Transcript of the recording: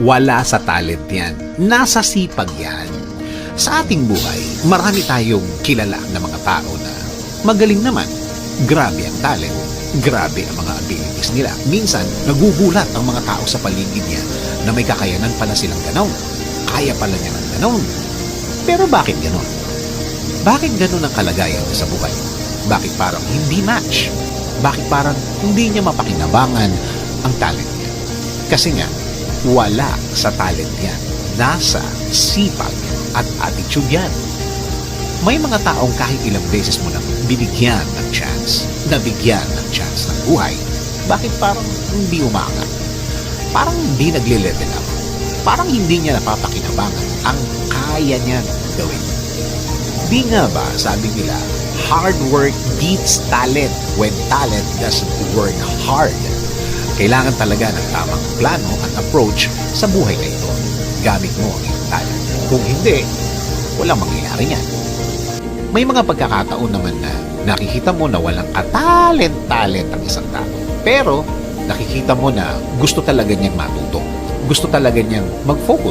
Wala sa talent yan. Nasa sipag yan. Sa ating buhay, marami tayong kilala na mga tao na magaling naman. Grabe ang talent. Grabe ang mga abilities nila. Minsan, nagugulat ang mga tao sa paligid niya na may kakayanan pala silang ganon. Kaya pala niya ng ganon. Pero bakit ganon? Bakit ganon ang kalagayan niya sa buhay? Bakit parang hindi match? Bakit parang hindi niya mapakinabangan ang talent niya? Kasi nga, wala sa talent yan. Nasa sipag at attitude yan. May mga taong kahit ilang beses mo nang binigyan ng chance, nabigyan ng chance ng buhay, bakit parang hindi umangat? Parang hindi nagle-level up. Parang hindi niya napapakinabangan ang kaya niyang gawin. Di nga ba, sabi nila, hard work beats talent when talent doesn't work hard. Kailangan talaga ng tamang plano at approach sa buhay na ito. Gamit mo ang iyong talent. Kung hindi, walang mangyayari yan. May mga pagkakataon naman na nakikita mo na walang katalent-talent ang isang tao. Pero nakikita mo na gusto talaga niyang matuto. Gusto talaga niyang mag-focus